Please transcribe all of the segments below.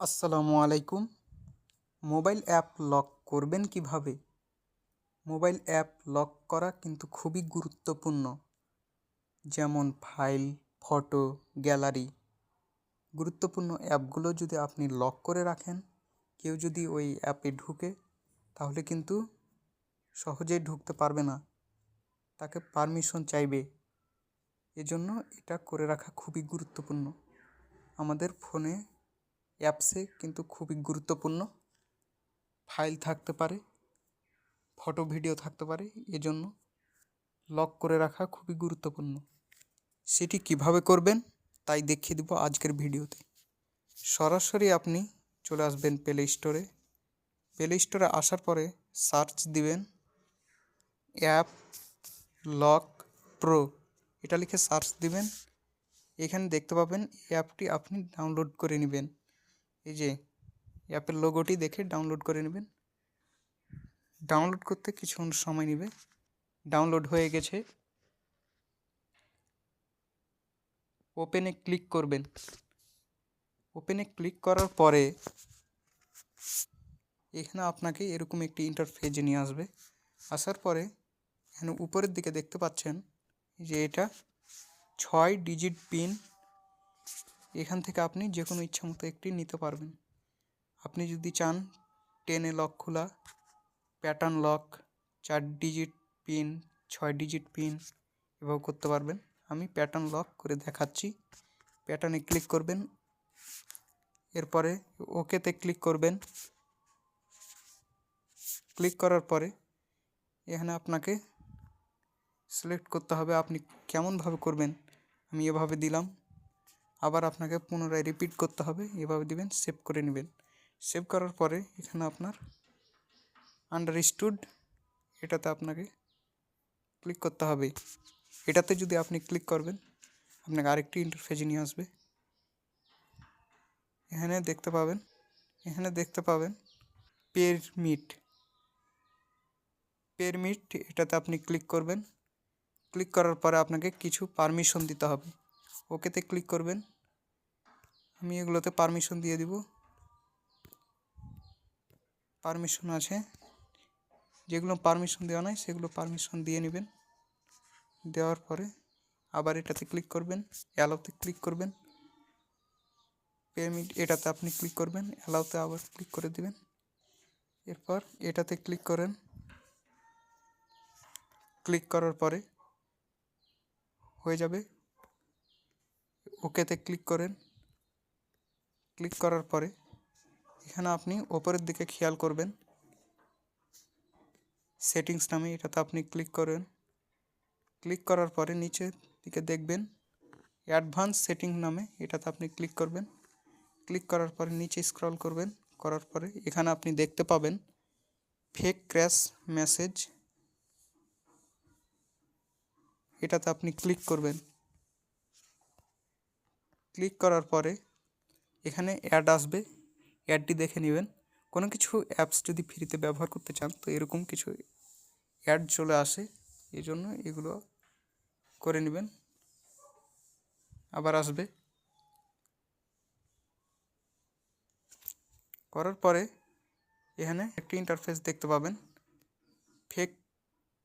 আসসালামু আলাইকুম। Mobile app lock করবেন কীভাবে? মোবাইল অ্যাপ লক করা কিন্তু খুবই গুরুত্বপূর্ণ। যেমন ফাইল, ফটো, গ্যালারি। গুরুত্বপূর্ণ অ্যাপগুলো যদি আপনি লক করে রাখেন, কেউ যদি ওই অ্যাপে ঢুকে, তাহলে কিন্তু সহজেই ঢুকতে পারবে না। তাকে পারমিশন চাইবে। এজন্য এটা করে রাখা খুবই গুরুত্বপূর্ণ। আমাদের ফোনে অ্যাপসে কিন্তু খুবই গুরুত্বপূর্ণ। ফাইল থাকতে পারে, ফটো, ভিডিও থাকতে পারে, এজন্য লক করে রাখা খুবই গুরুত্বপূর্ণ। সেটি কীভাবে করবেন তাই দেখিয়ে দেব আজকের ভিডিওতে। সরাসরি আপনি চলে আসবেন প্লে স্টোরে প্লে স্টোরে আসার পরে সার্চ দিবেন অ্যাপ লক প্রো। এটা লিখে সার্চ দিবেন। এখানে দেখতে পাবেন অ্যাপটি আপনি ডাউনলোড করে নেবেন। এই যে অ্যাপের লোগোটি দেখে ডাউনলোড করে নেবেন। ডাউনলোড করতে কিছুক্ষণ সময় নেবে। ডাউনলোড হয়ে গেছে। ওপেনে ক্লিক করবেন। ওপেনে ক্লিক করার পরে এখানে আপনাকে এরকম একটি ইন্টারফেজে নিয়ে আসবে। আসার পরে এখানে উপরের দিকে দেখতে পাচ্ছেন যে এটা ছয় ডিজিট পিন এখান থেকে আপনি যে কোনো ইচ্ছা মতো একটি নিতে পারবেন। আপনি যদি চান টেনে লক খোলা প্যাটার্ন লক চার ডিজিট পিন ছয় ডিজিট পিন এভাবে করতে পারবেন। আমি প্যাটার্ন লক করে দেখাচ্ছি। প্যাটার্নে ক্লিক করবেন। এরপরে ওকেতে ক্লিক করবেন। ক্লিক করার পরে এখানে আপনাকে সিলেক্ট করতে হবে, আপনি কেমনভাবে করবেন, আমি এভাবে দিলাম। আবার আপনাকে পুনরায় রিপিট করতে হবে। এভাবে দিবেন সেভ করে নেবেন। সেভ করার পরে এখানে আপনার আন্ডারস্টুড এটাতে আপনাকে ক্লিক করতে হবে। এটাতে যদি আপনি ক্লিক করবেন, আপনাকে আরেকটি ইন্টারফেজে নিয়ে আসবে। এখানে দেখতে পাবেন, এখানে দেখতে পাবেন পেরমিট পেরমিট এটাতে আপনি ক্লিক করবেন। ক্লিক করার পরে আপনাকে কিছু পারমিশন দিতে হবে। ওকেতে ক্লিক করবেন। আমি এগুলোতে পারমিশন দিয়ে দিব। পারমিশন আছে। যেগুলো পারমিশন দেওয়া নয় সেগুলো পারমিশন দিয়ে নেবেন। দেওয়ার পরে আবার এটাতে ক্লিক করবেন অ্যালাউতে ক্লিক করবেন। পেমেন্ট, এটাতে আপনি ক্লিক করবেন অ্যালাউতে আবার ক্লিক করে দিবেন। এরপর এটাতে ক্লিক করেন। ক্লিক করার পরে হয়ে যাবে ওকেতে ক্লিক করেন। ক্লিক করার পরে এখানে আপনি ওপরের দিকে খেয়াল করবেন। সেটিংস নামে এটাতে আপনি ক্লিক করেন। ক্লিক করার পরে নিচের দিকে দেখবেন, অ্যাডভান্স সেটিং নামে এটাতে আপনি ক্লিক করবেন। ক্লিক করার পরে নিচে স্ক্রল করবেন। করার পরে এখানে আপনি দেখতে পাবেন, ফেক ক্র্যাশ মেসেজ। এটাতে আপনি ক্লিক করবেন। ক্লিক করার পরে এখানে অ্যাড আসবে। অ্যাডটি দেখে নেবেন। কোনো কিছু অ্যাপস যদি ফ্রিতে ব্যবহার করতে চান, তো এরকম কিছু অ্যাড চলে আসে। এই জন্য এগুলো করে নেবেন। আবার আসবে। করার পরে এখানে একটি ইন্টারফেস দেখতে পাবেন। ফেক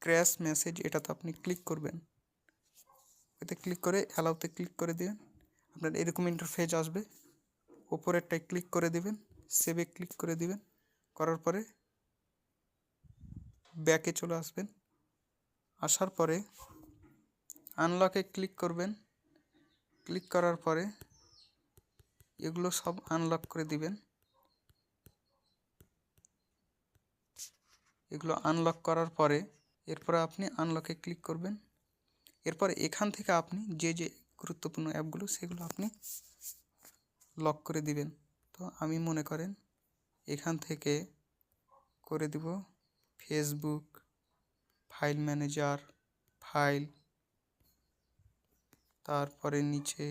ক্র্যাশ মেসেজ এটাতে আপনি ক্লিক করবেন। এতে ক্লিক করে অ্যালাউতে ক্লিক করে দিবেন। আপনার এরকম ইন্টারফেস আসবে। ওপরেরটায় ক্লিক করে দিবেন সেভে ক্লিক করে দিবেন, করার পরে ব্যাকে চলে আসবেন। আসার পরে আনলকে ক্লিক করবেন। ক্লিক করার পরে এগুলো সব আনলক করে দিবেন। এগুলো আনলক করার পরে এরপরে আপনি আনলকে ক্লিক করবেন। এরপর এখান থেকে আপনি যে যে গুরুত্বপূর্ণ অ্যাপগুলো সেগুলো আপনি লক করে দিবেন। তো আমি মনে করেন এখান থেকে করে দিব ফেসবুক ফাইল ম্যানেজার ফাইল তারপরে নিচে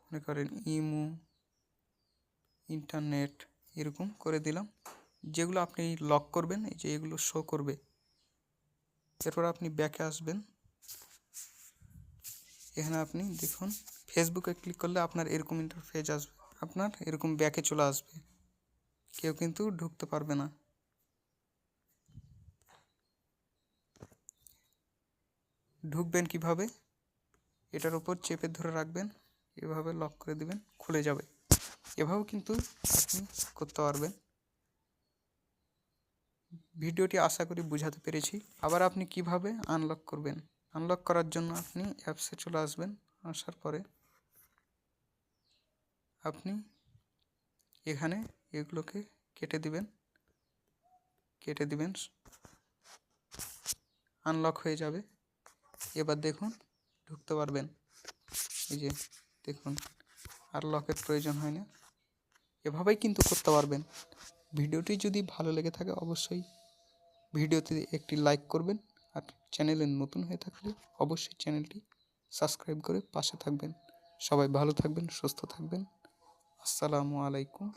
মনে করেন ইমো ইন্টারনেট এরকম করে দিলাম। যেগুলো আপনি লক করবেন, এই যে এগুলো শো করবে। এরপর আপনি ব্যাকে আসবেন। এখানে আপনি দেখুন ফেসবুকে ক্লিক করলে আপনার এরকম ইন্টারফেস আসবে। আপনার এরকম ব্যাকে চলে আসবে। কেউ কিন্তু ঢুকতে পারবে না। ঢুকবেন কীভাবে? এটার উপর চেপে ধরে রাখবেন। এভাবে লক করে দিবেন, খুলে যাবে। এভাবেও কিন্তু আপনি করতে পারবেন। ভিডিওটি আশা করি বুঝাতে পেরেছি। আবার আপনি কীভাবে আনলক করবেন? আনলক করার জন্য আপনি অ্যাপসে চলে আসবেন, আসার পরে আপনি এখানে এগুলোকে কেটে দিবেন কেটে দিবেন আনলক হয়ে যাবে। এবার দেখুন, ঢুকতে পারবেন। এই যে, দেখুন, আর লকের প্রয়োজন হয় না। এভাবেই কিন্তু করতে পারবেন। ভিডিওটি যদি ভালো লেগে থাকে, অবশ্যই ভিডিওতে একটি লাইক করবেন। আর চ্যানেলে নতুন হয়ে থাকলে অবশ্যই চ্যানেলটি সাবস্ক্রাইব করে পাশে থাকবেন। সবাই ভালো থাকবেন, সুস্থ থাকবেন। আসসালামু আলাইকুম।